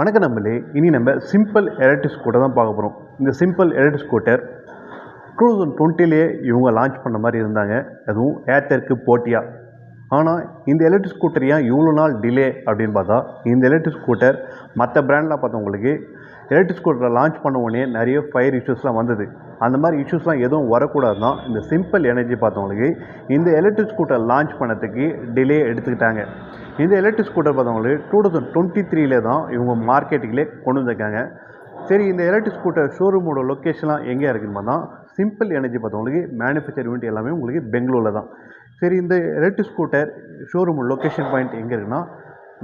வணக்கம் நம்மளே இனி நம்ம சிம்பிள் எலக்ட்ரிக் ஸ்கூட்டர் தான் பார்க்க போகிறோம் இந்த Simple electric scooter two thousand டுவெண்ட்டிலே இவங்க லான்ச் பண்ண மாதிரி இருந்தாங்க. அதுவும் ஏத்தருக்கு போட்டியாக ஆனால் இந்த எலக்ட்ரிக் ஸ்கூட்டர் ஏன் இவ்வளோ நாள் டிலே அப்படின்னு பார்த்தா இந்த எலக்ட்ரிக் ஸ்கூட்டர் மற்ற பிராண்டில் பார்த்தவங்களுக்கு எலக்ட்ரிக் ஸ்கூட்டரை லான்ச் பண்ண உடனே நிறைய ஃபயர் இஷ்யூஸ்லாம் வந்தது. அந்த மாதிரி இஷ்யூஸ்லாம் எதுவும் வரக்கூடாதுன்னா இந்த சிம்பிள் எனர்ஜி பார்த்தவங்களுக்கு இந்த எலக்ட்ரிக் ஸ்கூட்டர் லான்ச் பண்ணதுக்கு டிலே எடுத்துக்கிட்டாங்க. இந்த எலக்ட்ரிக் ஸ்கூட்டர் பார்த்தவங்களுக்கு டூ தௌசண்ட் டுவெண்ட்டி த்ரீல தான் இவங்க மார்க்கெட்டுக்குள்ளே கொண்டு வந்திருக்காங்க. சரி இந்த எலக்ட்ரிக் ஸ்கூட்டர் ஷோரூமோட லொக்கேஷன்லாம் எங்கே இருக்குன்னு பார்த்தா சிம்பிள் எனர்ஜி பார்த்தவங்களுக்கு மேனுஃபேக்சர் யூனிட் எல்லாமே உங்களுக்கு பெங்களூரில் தான். சரி இந்த electric scooter showroom location point எங்கே இருக்குன்னா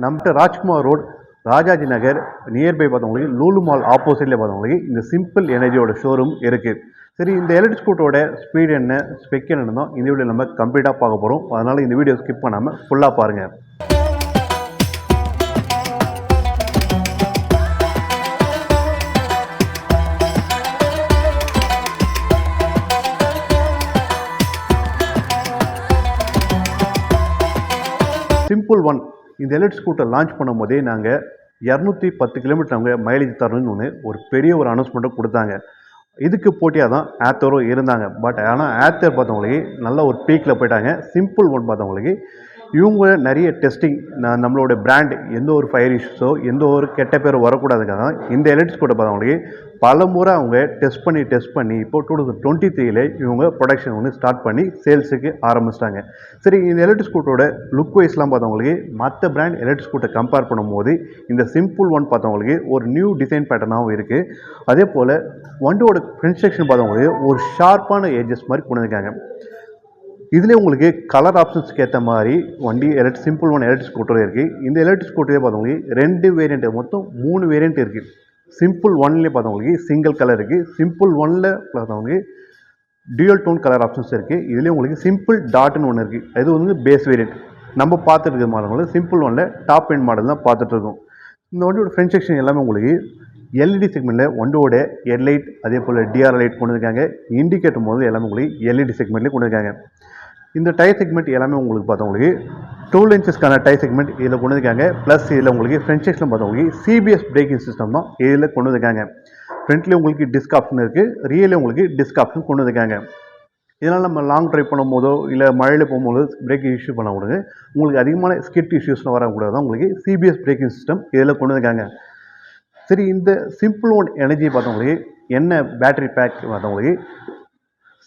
நம்மகிட்ட ராஜ்குமார் ரோடு ராஜாஜி நகர் நியர்பை பார்த்தவங்களுக்கு லூலு மால் ஆப்போசிட்டில் பார்த்தவங்களுக்கு இந்த சிம்பிள் எனர்ஜியோட ஷோரூம் இருக்குது சரி இந்த எலக்ட்ரிக் ஸ்கூட்டரோட ஸ்பீட் என்ன ஸ்பெக் என்னன்னு தான் இந்த வீடியோ நம்ம கம்ப்ளீட்டாக பார்க்க போகிறோம் அதனால் இந்த வீடியோ ஸ்கிப் பண்ணாமல் ஃபுல்லாக பாருங்கள் சிம்பிள் ஒன் இந்த எலக்ட்ரிக் ஸ்கூட்டர் லான்ச் பண்ணும்போதே நாங்கள் இரநூத்தி பத்து கிலோமீட்டர் அவங்க மைலேஜ் தரணும்னு ஒன்று ஒரு பெரிய ஒரு அனௌன்ஸ்மெண்ட்டை கொடுத்தாங்க. இதுக்கு போட்டியாக தான் ஆத்தரும் இருந்தாங்க. பட் ஆனால் ஆத்தர் பார்த்தவங்களுக்கு நல்ல ஒரு பீக்கில் போயிட்டாங்க. சிம்பிள் ஒன் பார்த்தவங்களுக்கு இவங்க நிறைய டெஸ்டிங் நம்மளோட பிராண்ட் எந்த ஒரு ஃபயர் இஷ்யூஸோ எந்த ஒரு கெட்ட பேர் வரக்கூடாதுக்காக தான் இந்த எலக்ட்ரிஸ் கூட பார்த்தவங்களுக்கு பல முறை அவங்க டெஸ்ட் பண்ணி டெஸ்ட் பண்ணி இப்போ டூ தௌசண்ட் டுவெண்ட்டி த்ரீல இவங்க ப்ரொடக்ஷன் வந்து ஸ்டார்ட் பண்ணி சேல்ஸுக்கு ஆரம்பிச்சிட்டாங்க. சரி இந்த எலக்ட்ரிக் ஸ்கூட்டரோட லுக் வைஸ்லாம் பார்த்தவங்களுக்கு மற்ற பிராண்ட் எலக்ட்ரிக் ஸ்கூட்டை கம்பேர் பண்ணும்போது இந்த சிம்பிள் ஒன் பார்த்தவங்களுக்கு ஒரு நியூ டிசைன் பேட்டர்னாகவும் இருக்குது அதே போல் வண்டியோட கன்ஸ்ட்ரக்ஷன் பார்த்தவங்களுக்கு ஒரு ஷார்ப்பான ஏஜஸ் மாதிரி கொண்டு வந்திருக்காங்க. இதுலேயே உங்களுக்கு கலர் ஆப்ஷன்ஸ்க்கு ஏற்ற மாதிரி வண்டி electric Simple One electric scooter இருக்குது இந்த எலக்ட்ரிக் ஸ்கூட்டரே பார்த்தவங்களுக்கு ரெண்டு வேரியண்ட் மொத்தம் மூணு வேரியண்ட் இருக்குது சிம்பிள் ஒன்லேயே பார்த்தவங்களுக்கு சிங்கிள் கலர் இருக்குது சிம்பிள் ஒனில் பார்த்தவங்களுக்கு டியூல் டோன் கலர் ஆப்ஷன்ஸ் இருக்குது இதுலேயே உங்களுக்கு சிம்பிள் டாட்னு ஒன்று இருக்குது இது வந்து பேஸ் வேரியண்ட் நம்ம பார்த்துட்டு இருக்கிற சிம்பிள் ஒனில் டாப் எண்ட் மாடல் தான் பார்த்துட்ருக்கோம் இந்த வண்டியோட ஃப்ரண்ட் செக்ஷன் எல்லாமே உங்களுக்கு எல்இடி செக்மெண்ட்டில் வண்டியோட ஹெட்லைட் அதே போல் டிஆர் லைட் கொண்டு இருக்காங்க இண்டிகேட்டர் போது எல்லாமே உங்களுக்கு எல்இடி செக்மெண்ட்லேயே கொண்டு இருக்காங்க இந்த டயர் செக்மெண்ட் எல்லாமே உங்களுக்கு பார்த்தவங்களுக்கு டூ இன்ச்சஸ்க்கான டை செக்மெண்ட் இதில் கொண்டு வந்துருக்காங்க. ப்ளஸ் இதில் உங்களுக்கு ஃப்ரண்ட் செக்ஷனில் பார்த்தவங்களுக்கு சிபிஎஸ் பிரேக்கிங் சிஸ்டம் தான் இதில் கொண்டு வந்திருக்காங்க. ஃப்ரண்ட்லேயும் உங்களுக்கு டிஸ்க் ஆப்ஷன் இருக்குது ரியலே உங்களுக்கு டிஸ்க் ஆப்ஷன் கொண்டு வந்திருக்காங்க. இதனால் நம்ம லாங் ட்ரைவ் பண்ணும்போதோ இல்லை மழையில் போகும்போது பிரேக்கிங் இஷ்யூ பண்ணக்கூடாது உங்களுக்கு அதிகமான ஸ்கிட் இஷ்யூஸ்லாம் வரக்கூடாது தான் உங்களுக்கு சிபிஎஸ் பிரேக்கிங் சிஸ்டம் இதில் கொண்டு வந்திருக்காங்க. சரி இந்த சிம்பிள் ஒன் எனர்ஜி பார்த்தவங்களுக்கு என்ன பேட்டரி பேக் பார்த்தவங்களுக்கு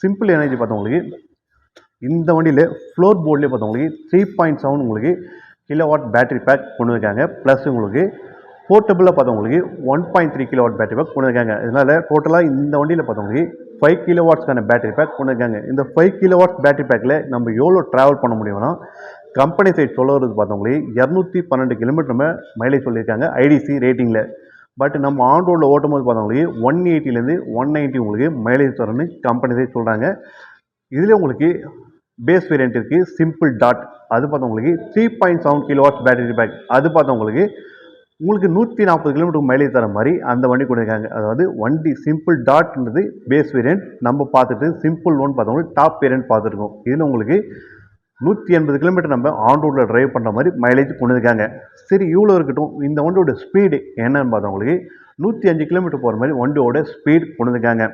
சிம்பிள் எனர்ஜி பார்த்தவங்களுக்கு இந்த வண்டியில் ஃப்ளோர் போர்ட்லேயே பார்த்தவங்களுக்கு த்ரீ பாயிண்ட் செவன் உங்களுக்கு கிலோவாட் பேட்டரி பேக் கொண்டு இருக்காங்க ப்ளஸ் உங்களுக்கு போர்ட்டபுளாக பார்த்தவங்களுக்கு one point three kilo watt battery pack கொண்டு இருக்காங்க இதனால் டோட்டலாக இந்த வண்டியில் பார்த்தவங்களுக்கு ஃபைவ் கிலோவாட்ஸ்க்கான பேட்டரி பேக் கொண்டு இருக்காங்க இந்த ஃபைவ் கிலோ வாட்ஸ் பேட்டரி பேக்கில் நம்ம எவ்வளோ ட்ராவல் பண்ண முடியும்னா கம்பெனி சைட் சொல்லுறது பார்த்தவங்களுக்கு இரநூத்தி பன்னெண்டு கிலோமீட்டர் நம்ம மைலேஜ் சொல்லியிருக்காங்க ஐடிசி ரேட்டிங்கில் பட் நம்ம ஆன் ரோடில் ஓட்டும் போது பார்த்தவங்களுக்கு ஒன் எயிட்டிலேருந்து ஒன் நைன்ட்டி உங்களுக்கு மைலேஜ் தரணும்னு கம்பெனி சைட் சொல்கிறாங்க இதில் உங்களுக்கு பேஸ் வேரியண்ட் இருக்குது சிம்பிள் டாட் அது பார்த்தவங்களுக்கு three point seven kilo watts battery pack அது பார்த்தவங்களுக்கு உங்களுக்கு நூற்றி நாற்பது கிலோமீட்டர் மைலேஜ் தர மாதிரி அந்த வண்டி கொடுத்துருக்காங்க. அதாவது வண்டி சிம்பிள் டாட்ன்றது பேஸ் வேரியண்ட் நம்ம பார்த்துட்டு சிம்பிள் ஒன் பார்த்தவங்களுக்கு டாப் வேரியண்ட் பார்த்துருக்கோம். இதில் உங்களுக்கு நூற்றி எண்பது கிலோமீட்டர் நம்ம ஆன் ரோட்டில் ட்ரைவ் பண்ணுற மாதிரி மைலேஜ் கொண்டுருக்காங்க. சரி இவ்வளோ இருக்கட்டும். இந்த வண்டியோட ஸ்பீடு என்னன்னு பார்த்தவங்களுக்கு நூற்றி அஞ்சு கிலோமீட்டர் போகிற மாதிரி வண்டியோட ஸ்பீட் கொண்டுருக்காங்க.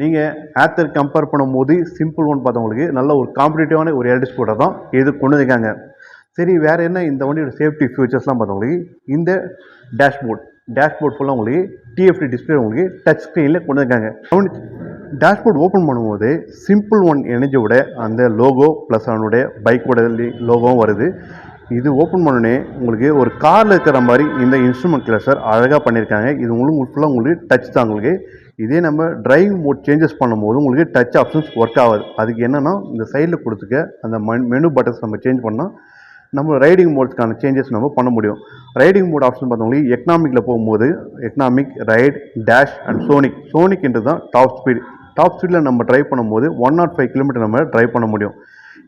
நீங்கள் ஆத்தர் கம்பேர் பண்ணும்போது சிம்பிள் ஒன் பார்த்தவங்களுக்கு நல்ல ஒரு காம்படிட்டிவான ஒரு எலக்ட்ரிக் ஸ்கூட்டர் தான் இது கொண்டு வந்திருக்காங்க. சரி வேறு என்ன இந்த வண்டியோட சேஃப்டி ஃபியூச்சர்ஸ்லாம் பார்த்தவங்களுக்கு இந்த டேஷ்போர்ட் டேஷ்போர்ட் ஃபுல்லாக உங்களுக்கு டிஎஃப்டி டிஸ்பிளே உங்களுக்கு டச் ஸ்க்ரீனில் கொண்டு இருக்காங்க டேஷ்போர்ட் ஓப்பன் பண்ணும்போது சிம்பிள் ஒன் எனர்ஜியோட அந்த லோகோ ப்ளஸ் அவனுடைய பைக்கோட லோகோவும் வருது. இது ஓப்பன் பண்ணோடனே உங்களுக்கு ஒரு காரில் இருக்கிற மாதிரி இந்த இன்ஸ்ட்ருமெண்ட் கிளஸ்டர் அழகாக பண்ணியிருக்காங்க இது உங்களுக்கு ஃபுல்லாக உங்களுக்கு டச் தான் உங்களுக்கு. இதே நம்ம டிரைவிங் மோட் சேஞ்சஸ் பண்ணும்போது உங்களுக்கு டச் ஆப்ஷன்ஸ் ஒர்க் ஆகாது. அதுக்கு என்னென்னா இந்த சைடில் கொடுத்துக்க அந்த மெனு பட்டன்ஸ் நம்ம சேஞ்ச் பண்ணால் நம்ம ரைடிங் மோட்ஸ்க்கான சேஞ்சஸ் நம்ம பண்ண முடியும். ரைடிங் மோட் ஆப்ஷன் பார்த்தவங்களுக்கு எக்கனாமிக்கில் போகும்போது economic ride dash and sonic சோனிக்ன்றது தான் டாப் ஸ்பீடு டாப் ஸ்பீடில் நம்ம ட்ரைவ் பண்ணும்போது ஒன் நாட் ஃபைவ் கிலோமீட்டர் நம்ம ட்ரைவ் பண்ண முடியும்.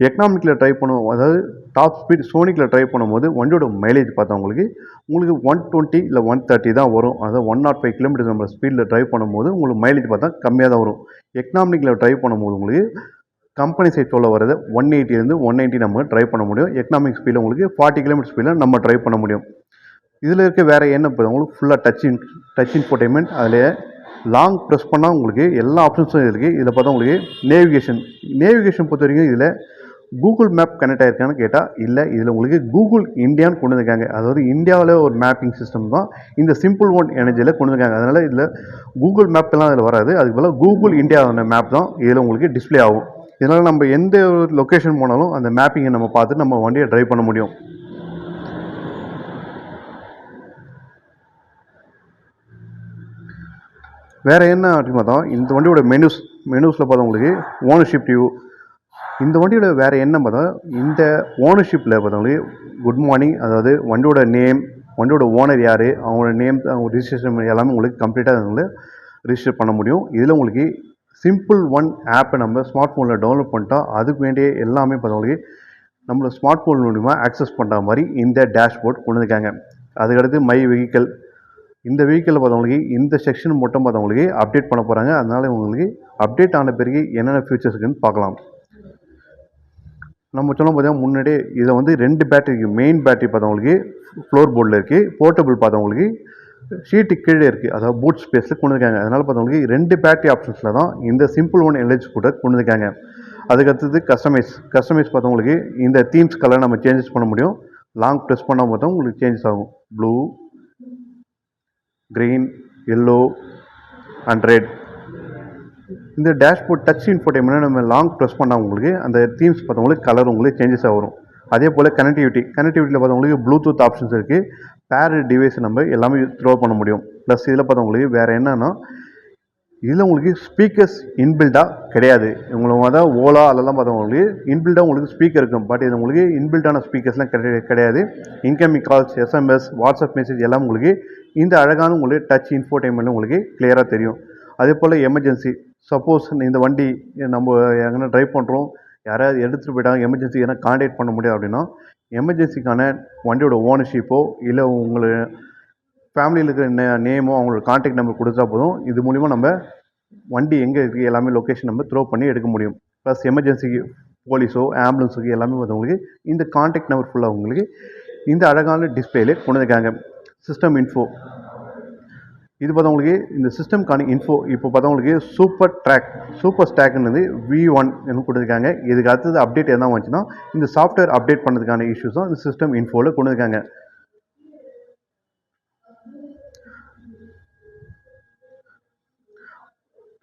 எக்கனாமிக்கில் ட்ரை பண்ணும் அதாவது டாப் ஸ்பீட் சோனிக்கில் ட்ரை பண்ணும்போது வண்டியோட மைலேஜ் பார்த்தா உங்களுக்கு உங்களுக்கு ஒன் டுவெண்ட்டி இல்லை ஒன் தேர்ட்டி தான் வரும். அதாவது ஒன் நாட் ஃபைவ் கிலோமீட்டர் நம்ம ஸ்பீடில் ட்ரைவ் பண்ணும்போது உங்களுக்கு மைலேஜ் பார்த்தா கம்மியாக தான் வரும். எக்கனாமிக்கில் ட்ரைவ் பண்ணும்போது உங்களுக்கு கம்பெனி சைட் சொல்ல வரது ஒன் எயிட்டிலேருந்து ஒன் நைன்ட்டி நம்ம ட்ரை பண்ண முடியும். எக்கனாமிக் ஸ்பீடில் உங்களுக்கு ஃபார்ட்டி கிலோமீட்டர் ஸ்பீடில் நம்ம ட்ரைவ் பண்ண முடியும். இதில் இருக்க வேறு என்ன உங்களுக்கு ஃபுல்லாக டச் இன் டச் இன்ஃபோர்டைன்மெண்ட் அதில் லாங் ப்ரெஸ் பண்ணால் உங்களுக்கு எல்லா ஆப்ஷன்ஸும் இருக்குது இதில் பார்த்தா உங்களுக்கு நேவிகேஷன் நேவிகேஷன் பொறுத்த வரைக்கும் இதில் கூகுள் மேப் கனெக்ட் ஆயிருக்கான்னு கேட்டால் இல்லை இதில் உங்களுக்கு கூகுள் இந்தியான்னு கொண்டு வந்திருக்காங்க. அதாவது இந்தியாவில் ஒரு மேப்பிங் சிஸ்டம் தான். இந்த சிம்பிள் ஒன் எனர்ஜியில் கொண்டு வந்திருக்காங்க. அதனால் இதில் கூகுள் மேப்லாம் இதில் வராது. அதுக்கு பதிலாக கூகுள் இந்தியாவோட மேப் தான் இதில் உங்களுக்கு டிஸ்ப்ளே ஆகும். இதனால் நம்ம எந்த ஒரு லொக்கேஷன் போனாலும் அந்த மேப்பிங்கை நம்ம பார்த்து நம்ம வண்டியை ட்ரைவ் பண்ண முடியும். வேறு என்ன அப்படின்னு இந்த வண்டியோட மெனுஸ் மெனுஸில் பார்த்தா உங்களுக்கு ஓனர்ஷிப் டியூ இந்த வண்டியோட வேறு என்ன பார்த்தா இந்த ஓனர்ஷிப்பில் பார்த்தவங்களே குட் மார்னிங் அதாவது வண்டியோட நேம் வண்டியோட ஓனர் யார் அவங்களோட நேம் அவங்க ரிஜிஸ்ட்ரேஷன் எல்லாமே உங்களுக்கு கம்ப்ளீட்டாக அதில் ரிஜிஸ்டர் பண்ண முடியும். இதில் உங்களுக்கு சிம்பிள் ஒன் ஆப்பை நம்ம ஸ்மார்ட் ஃபோனில் டவுன்லோட் பண்ணிட்டா அதுக்கு வேண்டிய எல்லாமே பார்த்தவங்களுக்கு நம்மளோட ஸ்மார்ட் ஃபோன் மூலிமா ஆக்சஸ் பண்ணுற மாதிரி இந்த டேஷ்போர்ட் கொண்டு வந்திருக்காங்க. அதுக்கடுத்து மை வெஹிக்கல் இந்த வெஹிக்கிளில் பார்த்தவங்களுக்கு இந்த செக்ஷன் மட்டும் பார்த்தவங்களுக்கு அப்டேட் பண்ண போகிறாங்க அதனால் உங்களுக்கு அப்டேட் ஆன பிறகு என்னென்ன ஃபியூச்சர்ஸ் இருக்குன்னு பார்க்கலாம். நம்ம சொல்லும் பார்த்தீங்கன்னா முன்னாடியே இதை வந்து ரெண்டு பேட்டரிக்கு மெயின் பேட்டரி பார்த்தவங்களுக்கு ஃப்ளோர் போர்டில் இருக்குது போர்ட்டபிள் பார்த்தவங்களுக்கு ஷீட்டு கீழே இருக்குது அதாவது பூட் ஸ்பேஸில் கொண்டு இருக்காங்க அதனால் பார்த்தவங்களுக்கு ரெண்டு பேட்டரி ஆப்ஷன்ஸில் தான் இந்த சிம்பிள் ஒன் எல்ஹெச் ஸ்கூட்டர் கொண்டு இருக்காங்க கஸ்டமைஸ் கஸ்டமைஸ் பார்த்தவங்களுக்கு இந்த தீம்ஸ் கலர் நம்ம சேஞ்சஸ் பண்ண முடியும். லாங் ப்ரெஸ் பண்ணால் பார்த்தா உங்களுக்கு சேஞ்சஸ் ஆகும். Blue green yellow and red இந்த டேஷ்போர்ட் டச் இன்ஃபோர்டைமெண்ட் நம்ம லாங் ப்ரெஸ் பண்ணால் உங்களுக்கு அந்த தீம்ஸ் பார்த்தவங்களுக்கு கலர் உங்களுக்கு சேஞ்சஸ் வரும். அதே போல் கனெக்டிவிட்டி கனெக்டிவிட்டியில் பார்த்தவங்களுக்கு ப்ளூடூத் ஆப்ஷன்ஸ் இருக்குது பேர் டிவைஸ் நம்ம எல்லாமே த்ரோ பண்ண முடியும். ப்ளஸ் இதில் பார்த்தவங்களுக்கு வேறு என்னன்னா இதில் உங்களுக்கு ஸ்பீக்கர்ஸ் இன்பில்டாக கிடையாது. உங்களுக்கு தான் ஓலா அதெல்லாம் பார்த்தவங்களுக்கு இன்பில்டாக உங்களுக்கு ஸ்பீக்கர் இருக்கும். பட் இது உங்களுக்கு இன்பில்டான ஸ்பீக்கர்ஸ்லாம் கிடையாது. கிடையாது incoming calls SMS WhatsApp message எல்லாம் உங்களுக்கு இந்த அழகான உங்களுக்கு டச் இன்ஃபோடைன்மெண்ட் உங்களுக்கு கிளியராக தெரியும். அதே போல் எமர்ஜென்சி சப்போஸ் இந்த வண்டி நம்ம எங்கன்னா ட்ரைவ் பண்ணுறோம் யாராவது எடுத்துகிட்டு போயிட்டாங்க எமர்ஜென்சி எதனா காண்டாக்ட் பண்ண முடியாது அப்படின்னா எமர்ஜென்சிக்கான வண்டியோட ஓனர்ஷிப்போ இல்லை உங்களை ஃபேமிலியில் இருக்கிற நே நேமோ அவங்களோட காண்டாக்ட் நம்பர் கொடுத்தா போதும். இது மூலிமா நம்ம வண்டி எங்கே இருக்குது எல்லாமே லொக்கேஷன் நம்ம த்ரோ பண்ணி எடுக்க முடியும். ப்ளஸ் எமர்ஜென்சிக்கு போலீஸோ ஆம்புலன்ஸுக்கு எல்லாமே உங்களுக்கு இந்த காண்டாக்ட் நம்பர் ஃபுல்லாக உங்களுக்கு இந்த அழகான டிஸ்பிளேலே கொண்டு வந்திருக்காங்க. சிஸ்டம் இன்ஃபோ இது பார்த்தவங்களுக்கு இந்த சிஸ்டம்கான இன்ஃபோ இப்போ பார்த்தவங்களுக்கு சூப்பர் ட்ராக் சூப்பர் ஸ்டாக்ன்றது வி ஒன் கொடுத்துருக்காங்க. இதுக்கு அடுத்தது அப்டேட் எதாவது வந்துச்சுன்னா இந்த சாஃப்ட்வேர் அப்டேட் பண்ணதுக்கான இஷ்யூஸ் தான் இந்த சிஸ்டம் இன்ஃபோவில் கொண்டு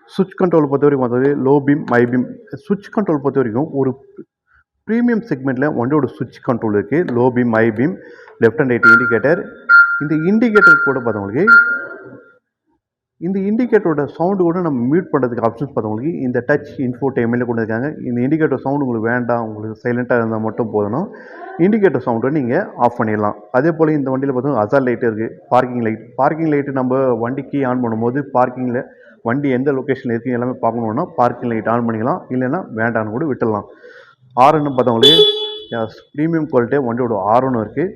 சுவிட்ச் கண்ட்ரோல் பொறுத்த வரைக்கும் பார்த்தது லோ பீம் மை பீம் சுவிட்ச் கண்ட்ரோல் பொறுத்த வரைக்கும் ஒரு ப்ரீமியம் செக்மெண்ட்டில் வண்டியோட சுவிட்ச் கண்ட்ரோல் இருக்குது low beam my beam left and right indicator இந்த இண்டிகேட்டர் கூட பார்த்தவங்களுக்கு இந்த இண்டிகேட்டரோட சவுண்டு கூட நம்ம மியூட் பண்ணுறதுக்கு ஆப்ஷன்ஸ் பார்த்தவங்களுக்கு இந்த டச் இன்ஃபோ டைமில் கொண்டு இருக்காங்க இந்த இண்டிகேட்டர் சவுண்டு உங்களுக்கு வேண்டாம் உங்களுக்கு சைலண்ட்டாக இருந்தால் மட்டும் போதணும் இண்டிகேட்டர் சவுண்டை நீங்கள் ஆஃப் பண்ணிடலாம். அதே போல் இந்த வண்டியில் பார்த்தீங்கன்னா அசால் லைட்டு இருக்குது பார்க்கிங் லைட் பார்க்கிங் லைட்டு நம்ம வண்டி கீ ஆன் பண்ணும்போது பார்க்கிங்கில் வண்டி எந்த லொக்கேஷனில் இருக்குது எல்லாமே பார்க்கணுன்னா பார்க்கிங் லைட் ஆன் பண்ணிக்கலாம். இல்லைன்னா வேண்டாம்னு கூட விட்டுடலாம். ஆர்ன்னு பார்த்தவங்களே ப்ரீமியம் குவாலிட்டியாக வண்டியோட ஆர்ன்னு இருக்குது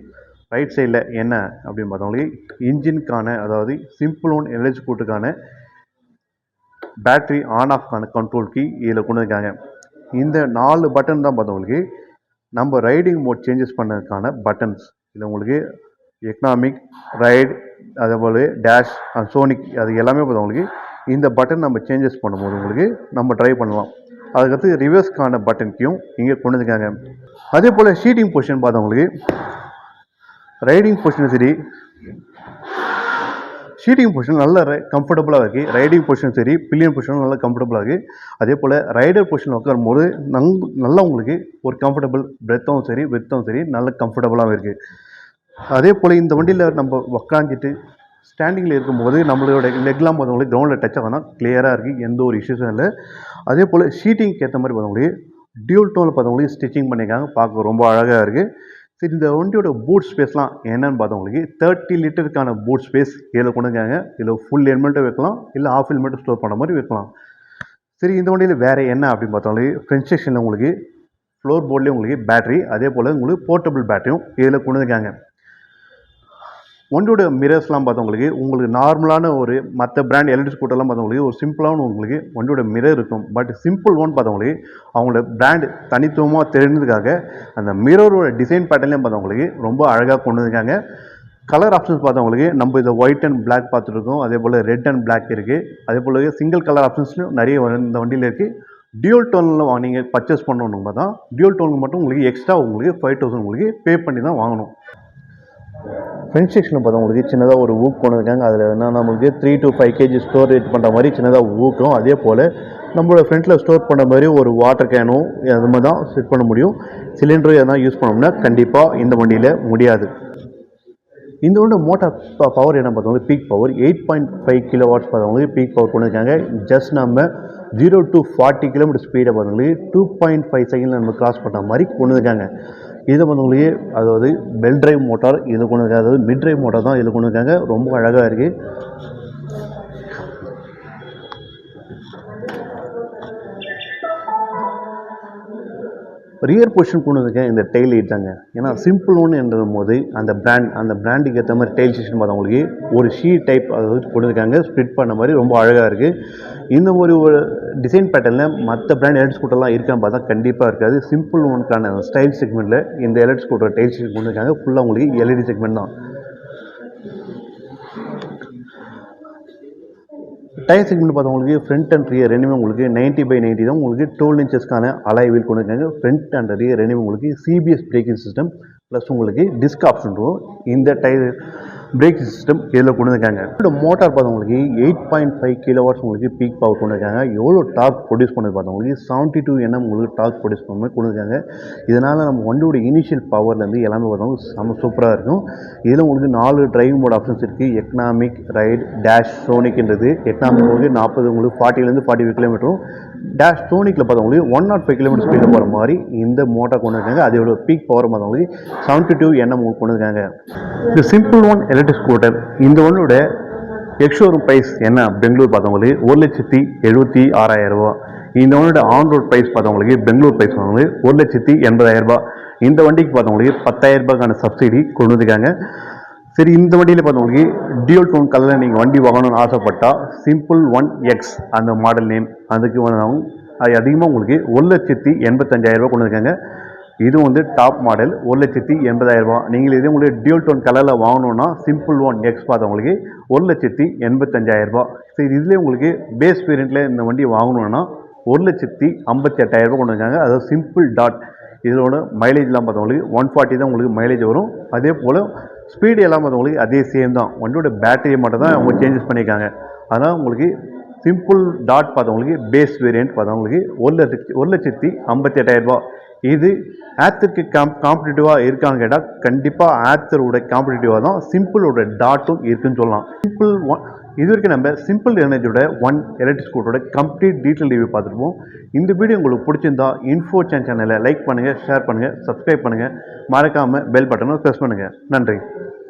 ரைட் சைடில் என்ன அப்படின்னு பார்த்தவங்களுக்கு இன்ஜினுக்கான அதாவது சிம்பிள் ஒன் எல்ஹெச் கூட்டுக்கான பேட்ரி ஆன் ஆஃப்கான கண்ட்ரோல் கீ இதில் கொண்டு வந்திருக்காங்க. இந்த நாலு பட்டன் தான் பார்த்தவங்களுக்கு நம்ம ரைடிங் மோட் சேஞ்சஸ் பண்ணதுக்கான பட்டன்ஸ் இதில் உங்களுக்கு எக்கனாமிக் ரைடு அதே போல் டேஷ் அண்ட் சோனிக் அது எல்லாமே பார்த்தவங்களுக்கு இந்த பட்டன் நம்ம சேஞ்சஸ் பண்ணும்போது உங்களுக்கு நம்ம ட்ரை பண்ணலாம். அதுக்கடுத்து ரிவர்ஸ்க்கான பட்டன்க்கையும் இங்கே கொண்டு வந்துருக்காங்க. அதே போல் ஷீட்டிங் பொசிஷன் பார்த்தவங்களுக்கு ரைடிங் பொசிஷன் சரி ஷீட்டிங் பொசிஷன் நல்ல கம்ஃபர்டபுளாக இருக்குது ரைடிங் பொசிஷன் சரி பில்லியன் பொசிஷனும் நல்லா கம்ஃபர்டபுளாக இருக்குது அதே போல் ரைடர் பொசிஷன் உட்காரும்போது நங் நல்லா உங்களுக்கு ஒரு கம்ஃபர்டபுள் பிரெத்தும் சரி வித்தும் சரி நல்ல கம்ஃபர்டபுளாகவும் இருக்குது அதே போல் இந்த வண்டியில் நம்ம உக்காந்துட்டு ஸ்டாண்டிங்கில் இருக்கும்போது நம்மளோட லெக்லாம் பார்த்தவங்களுக்கு கிரௌண்டில் டச் ஆகணும் கிளியராக இருக்குது எந்த ஒரு இஷ்யூஸும் இல்லை. அதே போல் ஷீட்டிங்க்கு ஏற்ற மாதிரி பார்த்தவங்களுக்கு டியூல் டோனில் பார்த்தவங்களுக்கு ஸ்டிச்சிங் பண்ணியிருக்காங்க. பார்க்க ரொம்ப அழகாக இருக்குது சரி இந்த வண்டியோட பூட் ஸ்பேஸ்லாம் என்னன்னு பார்த்தவங்களுக்கு தேர்ட்டி லிட்டருக்கான பூட் ஸ்பேஸ் இதில் கொண்டுங்க இதில் ஃபுல் ஹெல்மெட்டும் வைக்கலாம் இல்லை ஆஃப் ஹெல்மெட்டும் ஸ்டோர் பண்ண மாதிரி வைக்கலாம். சரி இந்த வண்டியில் வேறு என்ன அப்படின்னு பார்த்தாலும் ஃப்ரண்ட் செக்ஷனில் உங்களுக்கு ஃப்ளோர் போர்ட்லேயும் உங்களுக்கு பேட்டரி அதே போல் உங்களுக்கு போர்ட்டபிள் பேட்டரியும் இதில் கொண்டு வந்துருக்காங்க வண்டியோட மிரர்ஸ்லாம் பார்த்தவங்களுக்கு உங்களுக்கு நார்மலான ஒரு மற்ற பிராண்ட் எலக்ட்ரிக் ஸ்கூட்டர்லாம் பார்த்தவங்களுக்கு ஒரு சிம்பிளான உங்களுக்கு வண்டியோட மிரர் இருக்கும். பட் சிம்பிள் ஒன் பார்த்தவங்களுக்கு அவங்களோட பிராண்ட் தனித்துவமாக தெரிஞ்சதுக்காக அந்த மிரரோட டிசைன் பேட்டர்ன்லேயும் பார்த்தவங்களுக்கு ரொம்ப அழகாக கொண்டு வந்திருக்காங்க. கலர் ஆப்ஷன்ஸ் பார்த்தவங்களுக்கு நம்ம இதை ஒயிட் அண்ட் பிளாக் பார்த்துருக்கோம் அதே போல் ரெட் அண்ட் பிளாக் இருக்குது அதே போல் சிங்கிள் கலர் ஆப்ஷன்ஸ்லையும் நிறைய இந்த வண்டியில் இருக்குது டியூல் டோனில் நீங்கள் பர்ச்சேஸ் பண்ணணுங்க தான் டியூல் டோனுக்கு மட்டும் உங்களுக்கு எக்ஸ்ட்ரா உங்களுக்கு ஃபைவ் தௌசண்ட் உங்களுக்கு பே பண்ணி தான் வாங்கணும். ஃப்ரண்ட் செக்ஷனில் பார்த்தவங்களுக்கு சின்னதாக ஒரு ஊக் கொண்டு இருக்காங்க. அதில் என்ன நம்மளுக்கு three to five KG storage பண்ணுற மாதிரி சின்னதாக ஊக்கும். அதே போல் நம்மளோட ஃப்ரண்ட்டில் ஸ்டோர் பண்ணுற மாதிரி ஒரு வாட்டர் கேனும் அது மாதிரி தான் செட் பண்ண முடியும். சிலிண்டரும் எதனா யூஸ் பண்ணோம்னா கண்டிப்பாக இந்த வண்டியில் முடியாது. இந்த ஒன்று மோட்டார் பவர் என்ன பார்த்தவங்களுக்கு peak power eight point five kilo watts பார்த்தவங்களுக்கு பீக் பவர் கொண்டுருக்காங்க ஜஸ்ட் நம்ம ஜீரோ டு ஃபார்ட்டி கிலோமீட்டர் ஸ்பீடை பார்த்தவங்களுக்கு டூ பாயிண்ட் ஃபைவ் செகண்டில் நம்ம கிராஸ் பண்ணுற மாதிரி கொண்டு இருக்காங்க. இதை பார்த்தவங்களுக்கு அதாவது பெல் டிரைவ் மோட்டார் இது கொண்டு அதாவது மிட் டிரைவ் மோட்டார் தான் இதில் கொண்டு இருக்காங்க ரொம்ப அழகாக இருக்குது ரியர் பொசிஷன் கொண்டு வந்திருக்கேன் இந்த டெய்ல் லைட் தாங்க ஏன்னா சிம்பிள் ஒன்று என்ற போது அந்த பிராண்ட் அந்த பிராண்டுக்கு ஏற்ற மாதிரி டெய்ல் ஸ்டேஷன் பார்த்தவங்களுக்கு ஒரு ஷீ டைப் அதாவது கொண்டு இருக்காங்க ஸ்ப்ளிட் பண்ண மாதிரி ரொம்ப அழகாக இருக்குது இந்த ஒரு ஒரு டிசைன் பேட்டர்னில் மற்ற பிராண்ட் எலக்ட் ஸ்கூட்டர்லாம் இருக்கான்னு பார்த்தா கண்டிப்பாக இருக்காது. சிம்பிள் ஒன்றுக்கான ஸ்டைல் செக்மெண்ட்டில் இந்த எலக்ட் ஸ்கூட்டர் டெய்ல் சிஸ்டம் கொண்டு இருக்காங்க ஃபுல்லாக உங்களுக்கு எல்இடி செக்மெண்ட் தான். டயர் செக்மெண்ட் பார்த்தவங்களுக்கு ஃப்ரண்ட் அண்ட் ரியர் ரெண்டுமே உங்களுக்கு 90 பை 90 தான் உங்களுக்கு டுவெல் இன்ச்சஸ்க்கான அலை வீல் கொண்டு இருக்காங்க ஃப்ரண்ட் அண்ட் ரியர் ரெண்டுமே உங்களுக்கு சிபிஎஸ் பிரேக்கிங் சிஸ்டம் ப்ளஸ் உங்களுக்கு டிஸ்க் ஆப்ஷன் இருக்கும் இந்த டயர் பிரேக் சிஸ்டம் இதில் கொண்டு இருக்காங்க இந்த மோட்டார் பார்த்தவங்களுக்கு eight point five kilo watts உங்களுக்கு பீக் பவர் கொண்டு இருக்காங்க எவ்வளோ டார்க் ப்ரொடியூஸ் பண்ணது பார்த்தவங்களுக்கு செவன்ட்டி டூ என்எம் உங்களுக்கு டார்க் ப்ரொடியூஸ் பண்ண மாதிரி கொண்டு இருக்காங்க இதனால் நம்ம வண்டியோட இனிஷியல் பவர்லேருந்து எல்லாமே பார்த்தவங்க செம்ம சூப்பராக இருக்கும். இதில் உங்களுக்கு நாலு டிரைவிங் மோட் ஆப்ஷன்ஸ் இருக்குது எக்கனாமிக் ரைட் டேஷ் சோனிக்ன்றது எக்கனாமிக் உங்களுக்கு நாற்பது உங்களுக்கு ஃபார்ட்டிலேருந்து ஃபார்ட்டி ஃபைவ் கிலோமீட்டரும் டேஷ் சோனிக்கில் பார்த்தவங்களுக்கு ஒன் நாட் ஃபைவ் கிலோமீட்டர் ஸ்பீடில் போகிற மாதிரி இந்த மோட்டார் கொண்டு இருக்காங்க அதோட பீக் பவர் பார்த்தவங்களுக்கு செவன்ட்டி டூ என்எம் கொண்டு இருக்காங்க இந்த சிம்பிள் ஒன் எலக்ட்ரிக் ஸ்கூட்டர் இந்த ஒன்றோட எக்ஷோரூம் ப்ரைஸ் என்ன? பெங்களூர் பார்த்தவங்களுக்கு ஒரு லட்சத்தி எழுபத்தி ஆறாயிரம் ரூபா. இந்த ஒன்னோட ஆன் ரோட் ப்ரைஸ் பார்த்தவங்களுக்கு பெங்களூர் ப்ரைஸ் பார்த்தவங்களுக்கு ஒரு லட்சத்தி எண்பதாயிரம் ரூபா. இந்த வண்டிக்கு பார்த்தவங்களுக்கு பத்தாயிரம் ரூபாய்க்கான சப்சிடி கொண்டு வந்திருக்காங்க சரி இந்த வண்டியில் பார்த்தவங்களுக்கு டியூல் டோன் கலரில் நீங்கள் வண்டி வாங்கணும்னு ஆசைப்பட்டால் சிம்பிள் ஒன் எக்ஸ் அந்த மாடல் நேம் அதுக்கு வந்து அது அதிகமாக உங்களுக்கு ஒரு லட்சத்தி எண்பத்தஞ்சாயிரம் ரூபா கொண்டு வந்திருக்காங்க. இது வந்து டாப் மாடல் ஒரு லட்சத்தி எண்பதாயிரம் ரூபா நீங்கள் இதே உங்களுக்கு டியூல் டோன் கலரில் வாங்கணும்னா சிம்பிள் ஒன் எக்ஸ் பார்த்தவங்களுக்கு ஒரு லட்சத்தி எண்பத்தஞ்சாயிரம் சரி இதுலேயே உங்களுக்கு பேஸ் வேரியண்ட்டில் இந்த வண்டி வாங்கணும்னா ஒரு லட்சத்தி ஐம்பத்தி எட்டாயிரம் கொண்டு வந்தாங்க அதாவது சிம்பிள் டாட் இதோட மைலேஜ்லாம் பார்த்தவங்களுக்கு ஒன் ஃபார்ட்டி தான் உங்களுக்கு மைலேஜ் வரும். அதே போல் ஸ்பீடு எல்லாம் பார்த்தவங்களுக்கு அதே சேம் தான். வண்டியோட பேட்டரியை மட்டும் தான் அவங்க சேஞ்சஸ் பண்ணியிருக்காங்க. அதனால் உங்களுக்கு சிம்பிள் டாட் பார்த்தவங்களுக்கு பேஸ் வேரியண்ட் பார்த்தவங்களுக்கு ஒரு லட்சத்தி ஒரு லட்சத்தி ஐம்பத்தி எட்டாயிரம் இது ஆத்தருக்கு காம் காம்படிட்டிவாக இருக்கான்னு கேட்டால் கண்டிப்பாக ஆத்தரோட காம்படிட்டிவாக தான் சிம்பிளோட டாட்டும் இருக்குன்னு சொல்லலாம். சிம்பிள் ஒன் இது வரைக்கும் நம்ம சிம்பிள் எனர்ஜியோட ஒன் எலக்ட்ரிக் ஸ்கூட்டரோட கம்ப்ளீட் டீட்டெயில் ரிவ்யூ பார்த்துருப்போம். இந்த வீடியோ உங்களுக்கு பிடிச்சிருந்தா இன்ஃபோ சேன் சேனலை லைக் பண்ணுங்கள் ஷேர் பண்ணுங்கள் சப்ஸ்கிரைப் பண்ணுங்கள் மறக்காமல் பெல் பட்டனை ப்ரெஸ் பண்ணுங்கள் நன்றி.